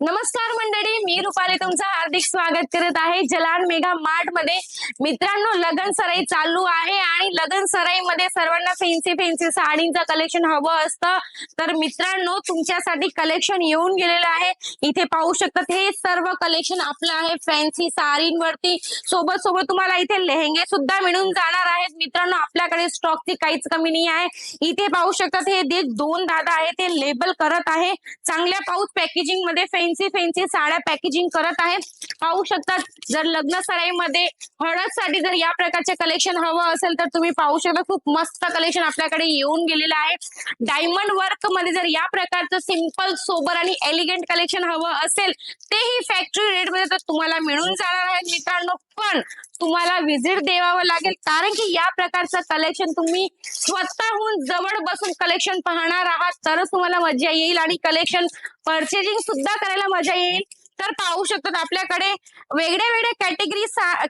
नमस्कार मंडळी मी रुपाली तुमचं हार्दिक स्वागत करत आहे. जलान मेगा मार्टमध्ये मित्रांनो लगन सराई चालू आहे आणि लगन सराई मध्ये सर्वांना फॅन्सी फॅन्सी साडींचं कलेक्शन हवं असतं. तर मित्रांनो तुमच्यासाठी कलेक्शन येऊन गेलेलं आहे. इथे पाहू शकतात हे सर्व कलेक्शन आपलं आहे फॅन्सी साडींवरती. सोबत सोबत तुम्हाला इथे लेहंगे सुद्धा मिळून जाणार आहेत. मित्रांनो आपल्याकडे स्टॉकची काहीच कमी नाही आहे. इथे पाहू शकतात हे जे दोन दादा आहे ते लेबल करत आहे. चांगल्या पाऊस पॅकेजिंगमध्ये फॅन्सी फॅन्सी साड्या पॅकेजिंग करत आहेत. पाहू शकतात जर लग्न सराईमध्ये हळदसाठी जर या प्रकारचे कलेक्शन हवं असेल तर तुम्ही पाहू शकता खूप मस्त कलेक्शन आपल्याकडे येऊन गेलेलं आहे. डायमंड वर्कमध्ये जर या प्रकारचं सिंपल सोबर आणि एलिगंट कलेक्शन हवं असेल तेही फॅक्टरी रेटमध्ये तर तुम्हाला मिळून जाणार आहे मित्रांनो. पण तुम्हाला व्हिजिट द्यावं लागेल कारण की या प्रकारचं कलेक्शन तुम्ही स्वतःहून जवळ बसून कलेक्शन पाहणार आहात तरच तुम्हाला मजा येईल. आणि कलेक्शन परचेजिंग सुद्धा करायला मजा येईल. तर पाहू शकतात आपल्याकडे वेगळ्या वेगळ्या कॅटेगरी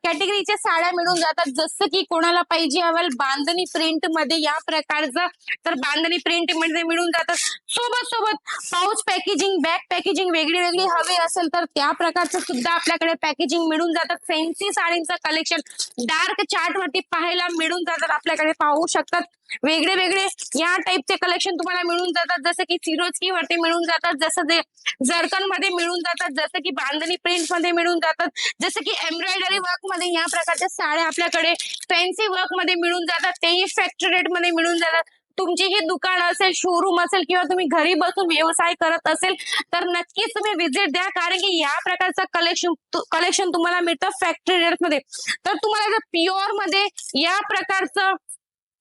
कॅटेगरीच्या साड्या मिळून जातात. जसं की कोणाला पाहिजे हवं बांधणी प्रिंटमध्ये या प्रकारचं तर बांधणी प्रिंटमध्ये मिळून जातात सोबत सोबत पाऊच पॅकेजिंग बॅग पॅकेजिंग वेगळी वेगळी हवी असेल तर त्या प्रकारचं सुद्धा आपल्याकडे पॅकेजिंग मिळून जातात फॅन्सी साडींचं कलेक्शन डार्क चार्ट वरती पाहायला मिळून जातात. आपल्याकडे पाहू शकतात. वेगळे वेगळे या टाईपचे कलेक्शन तुम्हाला मिळून जातात. जसं की सिरोजकी वरती मिळून जातात जसं जे जर्कनमध्ये मिळून जातात जसं की बांधणी प्रिंटमध्ये मिळून जातात जसं की एम्ब्रॉयडरी वर्कमध्ये या प्रकारच्या साड्या आपल्याकडे फॅन्सी वर्कमध्ये मिळून जातात तेही फॅक्टरी रेटमध्ये मिळून जातात. तुमची ही दुकान असेल शोरूम असेल किंवा तुम्ही घरी बसून व्यवसाय करत असेल तर नक्कीच तुम्ही विजिट द्या. कारण की या प्रकारचं कलेक्शन कलेक्शन तुम्हाला मिळतं फॅक्टरी रेटमध्ये. तर तुम्हाला जर प्युअरमध्ये या प्रकारचं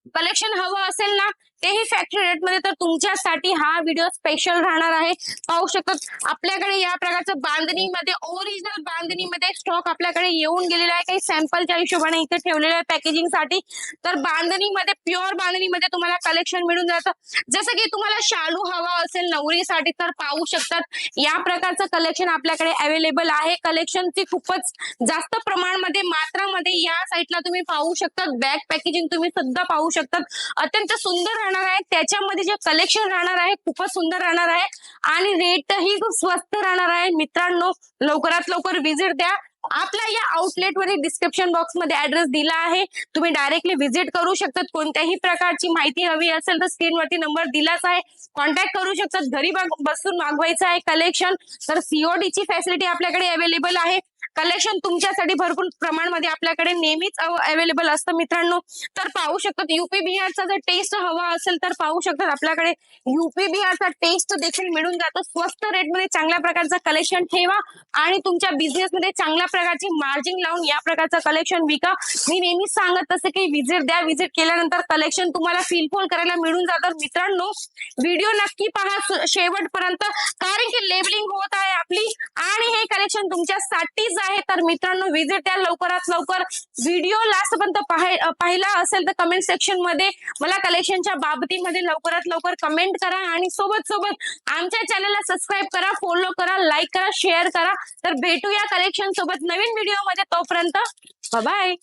कलेक्शन हवं असेल ना तेही फॅक्टरी रेटमध्ये तर तुमच्यासाठी हा व्हिडिओ स्पेशल राहणार आहे. पाहू शकतात आपल्याकडे या प्रकारचं बांधणीमध्ये ओरिजिनल बांधणीमध्ये स्टॉक आपल्याकडे येऊन गेलेला आहे. काही सॅम्पलच्या हिशोबाने इथे ठेवलेलं आहे पॅकेजिंगसाठी. तर बांधणीमध्ये प्युअर बांधणीमध्ये तुम्हाला कलेक्शन मिळून जातं. जसं की तुम्हाला शालू हवा असेल नवरीसाठी तर पाहू शकतात. या प्रकारचं कलेक्शन आपल्याकडे अवेलेबल आहे. कलेक्शनची खूपच जास्त प्रमाणामध्ये मात्रामध्ये या साईटला तुम्ही पाहू शकतात. बॅग पॅकेजिंग तुम्ही सुद्धा पाहू शकतात. अत्यंत सुंदर राहणार आहे. त्याच्यामध्ये जे कलेक्शन राहणार आहे खूपच सुंदर राहणार आहे. आणि रेटही खूप स्वस्त राहणार आहे. मित्रांनो लवकरात लवकर व्हिजिट द्या. आपल्या या आउटलेट वरील डिस्क्रिप्शन बॉक्समध्ये ऍड्रेस दिला आहे. तुम्ही डायरेक्टली व्हिजिट करू शकतात. कोणत्याही प्रकारची माहिती हवी असेल तर स्क्रीनवरती नंबर दिलाच आहे. कॉन्टॅक्ट करू शकतात. घरी बसून मागवायचं आहे कलेक्शन तर सीओडी ची फॅसिलिटी आपल्याकडे अवेलेबल आहे. कलेक्शन तुमच्यासाठी भरपूर प्रमाणामध्ये आपल्याकडे नेहमीच अवेलेबल असतं. मित्रांनो तर पाहू शकतात युपी बिहारचा जर टेस्ट हवा असेल तर पाहू शकतात. आपल्याकडे युपी बिहारचा टेस्ट देखील मिळून जातो. स्वस्त रेटमध्ये चांगल्या प्रकारचं कलेक्शन ठेवा आणि तुमच्या बिझनेस मध्ये चांगल्या प्रकारची मार्जिन लावून या प्रकारचं कलेक्शन विका. मी नेहमीच सांगत असते की विजिट द्या. विजिट केल्यानंतर कलेक्शन तुम्हाला फिलफोल करायला मिळून जातात मित्रांनो व्हिडिओ नक्की पहा शेवटपर्यंत. कारण की लेबलिंग होत आहे आपली आणि हे कलेक्शन तुमच्यासाठीच आहे. तर मित्रांनो विजिट द्या लवकरात लवकर व्हिडिओ लास्ट पर्यंत पाहिला असेल तर कमेंट सेक्शनमध्ये मला कलेक्शनच्या बाबतीमध्ये लवकरात लवकर कमेंट करा आणि सोबत सोबत आमच्या चॅनलला सबस्क्राईब करा फॉलो करा लाईक करा शेअर करा. तर भेटूया कलेक्शन सोबत नवीन व्हिडिओमध्ये तोपर्यंत. बाय